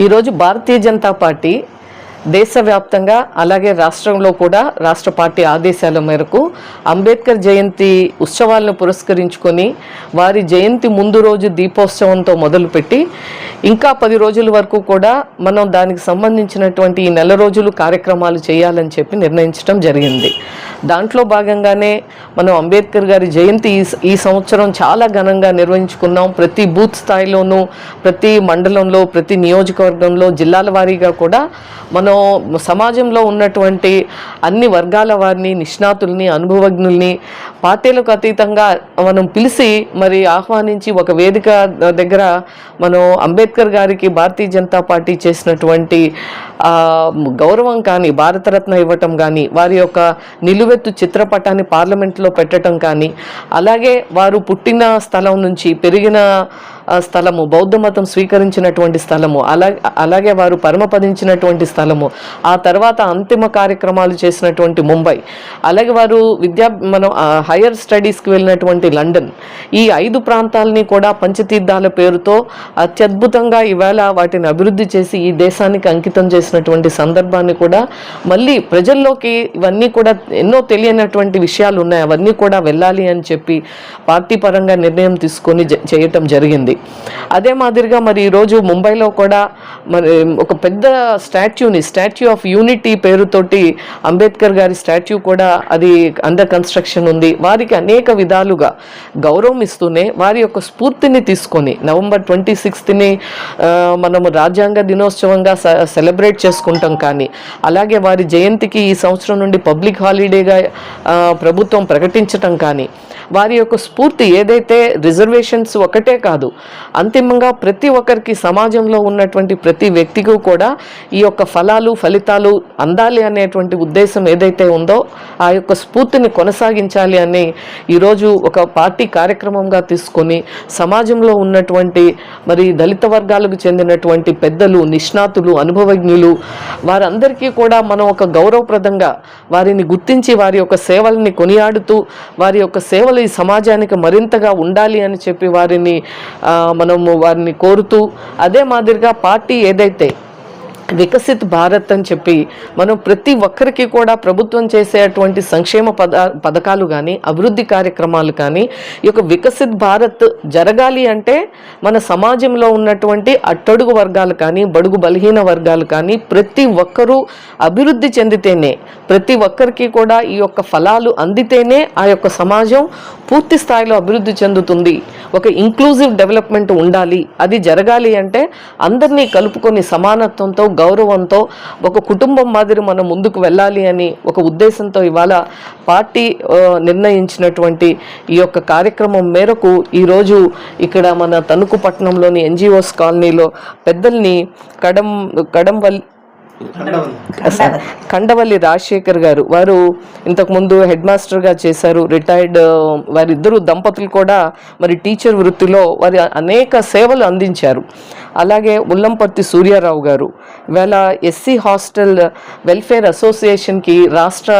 ఈరోజు భారతీయ జనతా పార్టీ దేశవ్యాప్తంగా అలాగే రాష్ట్రంలో కూడా రాష్ట్ర పార్టీ ఆదేశాల మేరకు అంబేద్కర్ జయంతి ఉత్సవాలను పురస్కరించుకొని వారి జయంతి ముందు రోజు దీపోత్సవంతో మొదలుపెట్టి ఇంకా పది రోజుల వరకు కూడా మనం దానికి సంబంధించినటువంటి ఈ నెల రోజులు కార్యక్రమాలు చేయాలని చెప్పి నిర్ణయించడం జరిగింది. దాంట్లో భాగంగానే మనం అంబేద్కర్ గారి జయంతి ఈ సంవత్సరం చాలా ఘనంగా నిర్వహించుకున్నాం. ప్రతి బూత్ స్థాయిలోనూ ప్రతి మండలంలో ప్రతి నియోజకవర్గంలో జిల్లాల వారీగా కూడా మనం సమాజంలో ఉన్నటువంటి అన్ని వర్గాల వారిని నిష్ణాతుల్ని అనుభవజ్ఞుల్ని పార్టీలకు అతీతంగా మనం పిలిచి మరి ఆహ్వానించి ఒక వేదిక దగ్గర మనం అంబేద్కర్ గారికి భారతీయ జనతా పార్టీ చేసినటువంటి గౌరవం కానీ భారతరత్న ఇవ్వటం కానీ వారి యొక్క నిలువెత్తు చిత్రపటాన్ని పార్లమెంట్లో పెట్టడం కానీ అలాగే వారు పుట్టిన స్థలం నుంచి పెరిగిన స్థలము బౌద్ధ మతం స్వీకరించినటువంటి స్థలము అలా అలాగే వారు పరమపదించినటువంటి స్థలము ఆ తర్వాత అంతిమ కార్యక్రమాలు చేసినటువంటి ముంబై అలాగే వారు విద్యా మనం హయ్యర్ స్టడీస్కి వెళ్ళినటువంటి లండన్ ఈ ఐదు ప్రాంతాలని కూడా పంచతీర్థాల పేరుతో అత్యద్భుతంగా ఈవేళ వాటిని అభివృద్ధి చేసి ఈ దేశానికి అంకితం చేసినటువంటి సందర్భాన్ని కూడా మళ్ళీ ప్రజల్లోకి ఇవన్నీ కూడా ఎన్నో తెలియనటువంటి విషయాలు ఉన్నాయి అవన్నీ కూడా వెళ్ళాలి అని చెప్పి పార్టీ పరంగా నిర్ణయం తీసుకొని జ- చేయటం జరిగింది. అదే మాదిరిగా మరి ఈరోజు ముంబైలో కూడా మరి ఒక పెద్ద స్టాచ్యూని స్టాచ్యూ ఆఫ్ యూనిటీ పేరుతోటి అంబేద్కర్ గారి స్టాచ్యూ కూడా అది అండర్ కన్స్ట్రక్షన్ ఉంది. వారికి అనేక విధాలుగా గౌరవం ఇస్తూనే వారి యొక్క స్ఫూర్తిని తీసుకొని నవంబర్ ట్వంటీ సిక్స్త్ని మనము రాజ్యాంగ దినోత్సవంగా సెలబ్రేట్ చేసుకుంటాం కానీ అలాగే వారి జయంతికి ఈ సంవత్సరం నుండి పబ్లిక్ హాలిడేగా ప్రభుత్వం ప్రకటించటం కానీ వారి యొక్క స్ఫూర్తి ఏదైతే రిజర్వేషన్స్ ఒకటే కాదు అంతిమంగా ప్రతి ఒక్కరికి సమాజంలో ఉన్నటువంటి ప్రతి వ్యక్తికి కూడా ఈ యొక్క ఫలాలు ఫలితాలు అందాలి అనేటువంటి ఉద్దేశం ఏదైతే ఉందో ఆ యొక్క స్ఫూర్తిని కొనసాగించాలి అని ఈరోజు ఒక పార్టీ కార్యక్రమంగా తీసుకొని సమాజంలో ఉన్నటువంటి మరి దళిత వర్గాలకు చెందినటువంటి పెద్దలు నిష్ణాతులు అనుభవజ్ఞులు వారందరికీ కూడా మనం ఒక గౌరవప్రదంగా వారిని గుర్తించి వారి యొక్క సేవల్ని కొనియాడుతూ వారి యొక్క సేవలు ఈ సమాజానికి మరింతగా ఉండాలి అని చెప్పి వారిని ఆ, మనము వారిని కోరుతూ అదే మాదిరిగా పార్టీ ఏదైతే వికసిత్ భారత్ అని చెప్పి మనం ప్రతి ఒక్కరికి కూడా ప్రభుత్వం చేసేటువంటి సంక్షేమ పద పథకాలు కానీ అభివృద్ధి కార్యక్రమాలు కానీ ఈ యొక్క వికసిత్ భారత్ జరగాలి అంటే మన సమాజంలో ఉన్నటువంటి అట్టడుగు వర్గాలు కానీ బడుగు బలహీన వర్గాలు కానీ ప్రతి ఒక్కరూ అభివృద్ధి చెందితేనే ప్రతి ఒక్కరికి కూడా ఈ యొక్క ఫలాలు అందితేనే ఆ యొక్క సమాజం పూర్తి స్థాయిలో అభివృద్ధి చెందుతుంది. ఒక ఇంక్లూజివ్ డెవలప్మెంట్ ఉండాలి. అది జరగాలి అంటే అందరినీ కలుపుకొని సమానత్వంతో గౌరవంతో ఒక కుటుంబం మాదిరి మనం ముందుకు వెళ్ళాలి అని ఒక ఉద్దేశంతో ఇవాళ పార్టీ నిర్ణయించినటువంటి ఈ యొక్క కార్యక్రమం మేరకు ఈరోజు ఇక్కడ మన తణుకు పట్టణంలోని ఎన్జిఓస్ కాలనీలో పెద్దల్ని కడం కడంవల్ కండవల్లి. రాజశేఖర్ గారు. వారు ఇంతకుముందు హెడ్ మాస్టర్గా చేశారు. రిటైర్డ్ వారిద్దరు దంపతులు కూడా మరి టీచర్ వృత్తిలో వారి అనేక సేవలు అందించారు. అలాగే ఉల్లంపర్తి సూర్యారావు గారు. ఇవాళ ఎస్సీ హాస్టల్ వెల్ఫేర్ అసోసియేషన్కి రాష్ట్ర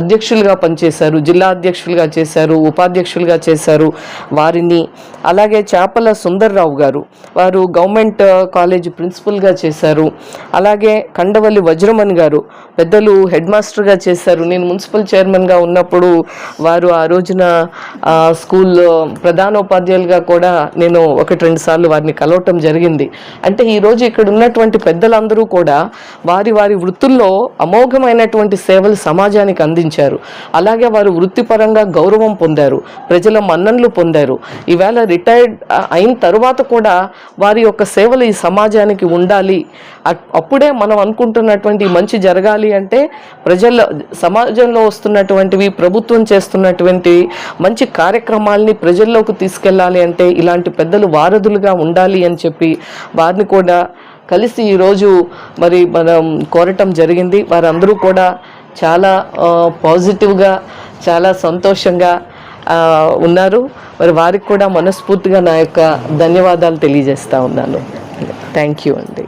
అధ్యక్షులుగా పనిచేశారు జిల్లా అధ్యక్షులుగా చేశారు ఉపాధ్యక్షులుగా చేశారు వారిని. అలాగే చేపల సుందర్రావు గారు వారు గవర్నమెంట్ కాలేజ్ ప్రిన్సిపల్గా చేశారు. అలాగే కండవల్లి వజ్రమణి గారు పెద్దలు హెడ్ మాస్టర్గా చేశారు. నేను మున్సిపల్ చైర్మన్గా ఉన్నప్పుడు వారు ఆ రోజున స్కూల్లో స్కూల్ ప్రధానోపాధ్యాయులుగా కూడా నేను ఒకటి రెండు సార్లు వారిని కలవటం జరిగింది. అంటే ఈరోజు ఇక్కడ ఉన్నటువంటి పెద్దలందరూ కూడా వారి వారి వృత్తుల్లో అమోఘమైనటువంటి సేవలు సమాజానికి అందించారు. అలాగే వారు వృత్తిపరంగా గౌరవం పొందారు. ప్రజల మన్ననలు పొందారు. ఈవేళ రిటైర్డ్ అయిన తర్వాత కూడా వారి యొక్క సేవలు ఈ సమాజానికి ఉండాలి. అప్పుడే మనం అనుకుంటున్నటువంటి మంచి జరగాలి అంటే ప్రజల సమాజంలో వస్తున్నటువంటివి ప్రభుత్వం చేస్తున్నటువంటి మంచి కార్యక్రమాల్ని ప్రజల్లోకి తీసుకెళ్ళాలి అంటే ఇలాంటి పెద్దలు వారధులుగా ఉండాలి అని చెప్పి వారిని కూడా కలిసి ఈరోజు మరి మనం కోరటం జరిగింది. వారందరూ కూడా చాలా పాజిటివ్గా చాలా సంతోషంగా ఉన్నారు. మరి వారికి కూడా మనస్ఫూర్తిగా నా యొక్క ధన్యవాదాలు తెలియజేస్తా ఉన్నాను. థ్యాంక్ యూ అండి.